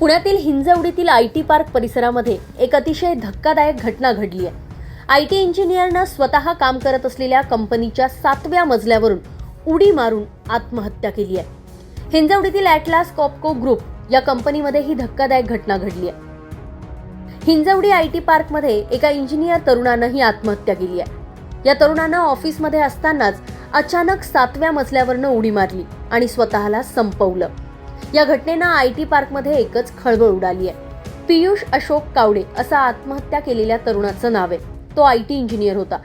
पुण्यातील हिंजवडीतील I T park परिसरामध्ये एक अतिशय धक्कादायक घटना घडली आहे. आय टी इंजिनियरनं स्वतः काम करत असलेल्या कंपनीच्या सातव्या मजल्यावरून उडी मारून आत्महत्या केली आहे. हिंजवडीतील ॲटलास कॉपको ग्रुप या कंपनीमध्ये ही धक्कादायक घटना घडली आहे. हिंजवडी आय टी पार्कमध्ये एका इंजिनियर तरुणानं ही आत्महत्या केली आहे. या तरुणानं ऑफिसमध्ये असतानाच अचानक सातव्या मजल्यावरनं उडी मारली आणि स्वतःला संपवलं. या घटनेनं आय टी पार्कमध्ये एकच खळबळ उडाली आहे. पियुष अशोक कावडे असं आत्महत्या केलेल्या तरुणाचं नाव आहे. तो आय टी इंजिनियर होता.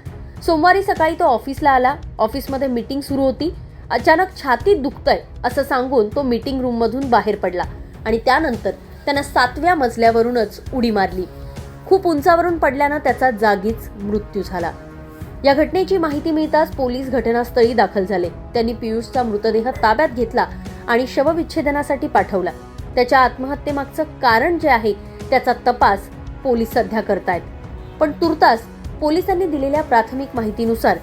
सोमवारी सकाळी तो ऑफिसला आला. ऑफिसमध्ये मीटिंग सुरू होती. अचानक छातीत दुखतंय असं सांगून तो मीटिंग रूममधून बाहेर पडला आणि त्यानंतर त्यानं सातव्या मजल्यावरूनच उडी मारली. खूप उंचावरून पडल्यानं त्याचा जागीच मृत्यू झाला. या घटनेची माहिती मिळताच पोलीस घटनास्थळी दाखल झाले. त्यांनी पियुषचा मृतदेह ताब्यात घेतला आणि शवविच्छेदनासाठी पाठवला. त्याच्या आत्महत्येमागचं कारण जे आहे त्याचा तपास पोलीस सध्या करतायत. पण तुर्तास पोलिसांनी दिलेल्या प्राथमिक माहितीनुसार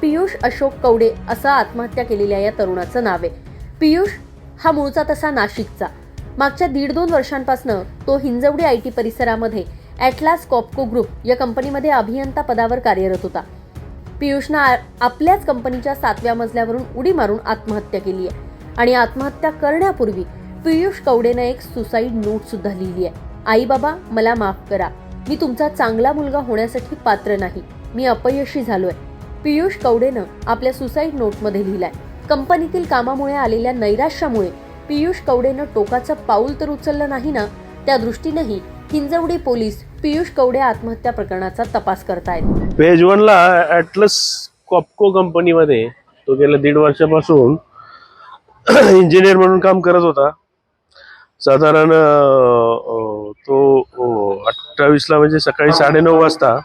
पियुष अशोक कवडे असं आत्महत्या केलेल्या या तरुणाचं नाव आहे. पियुष हा मूळचा तसा नाशिकचा. मागच्या दीड दोन वर्षांपासून तो हिंजवडी आय टी परिसरामध्ये ॲटलास कॉपको ग्रुप या कंपनीमध्ये अभियंता पदावर कार्यरत होता. पियुषनं आपल्याच कंपनीच्या सातव्या मजल्यावरून उडी मारून आत्महत्या केली आहे. आणि आत्महत्या करण्यापूर्वी पियुष कवडेनं एक सुसाईड नोट सुद्धा लिहिली आहे. आई बाबा मला माफ करा. मी तुमचा चांगला मुलगा होण्यासाठी पात्र नाही. मी अपयशी झालोय. पियुष कवडेनं आपल्या सुसाईड नोटमध्ये लिहिलाय. कंपनीतील कामामुळे आलेल्या नैराश्यामुळे पियुष कवडेनं टोकाचं पाऊल तर उचललं नाही ना? त्या दृष्टीनंही हिंजवडी पोलीस पियुष कवडे आत्महत्या प्रकरणाचा तपास करतायत. पेज वनला ऍटलस कॉपको कंपनीमध्ये तो गेल्या दीड वर्षापासून इंजिनियर म्हणून काम करत होता. साधारण तो अठ्ठावीसला म्हणजे सकाळी साडेनऊ वाजता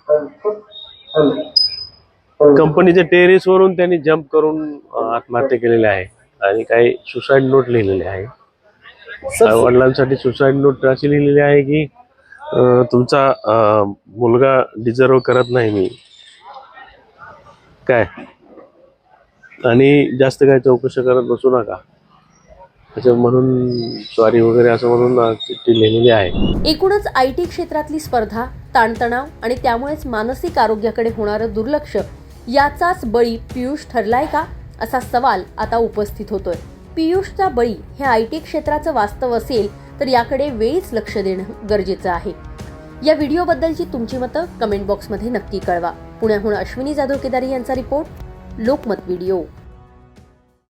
कंपनीच्या टेरेस वरून त्यांनी जम्प करून आत्महत्या केलेली आहे. आणि काही सुसाईड नोट लिहिलेली आहे. वडिलांसाठी सुसाईड नोट अशी लिहिलेली आहे की तुमचा मुलगा डिझर्व करत नाही मी. काय? आणि जास्त काय चौकशी करत बसू नका. त्याच्या म्हणून सॉरी वगैरे असं म्हणून चिठ्ठी लिहिलेली आहे. एकूणच आय टी क्षेत्रातली स्पर्धा ताणतणाव आणि त्यामुळेच मानसिक आरोग्याकडे होणारं दुर्लक्ष याचाच बळी पियुष ठरलाय का? असा सवाल आता उपस्थित होतोय. पियुषचा बळी हे आय टी क्षेत्राचं वास्तव असेल तर याकडे वेळीच लक्ष देणं गरजेचं आहे. या व्हिडिओबद्दलची तुमची मतं कमेंट बॉक्समध्ये नक्की कळवा. पुण्याहून अश्विनी जाधव केदारी यांचा रिपोर्ट लोकमत व्हिडिओ.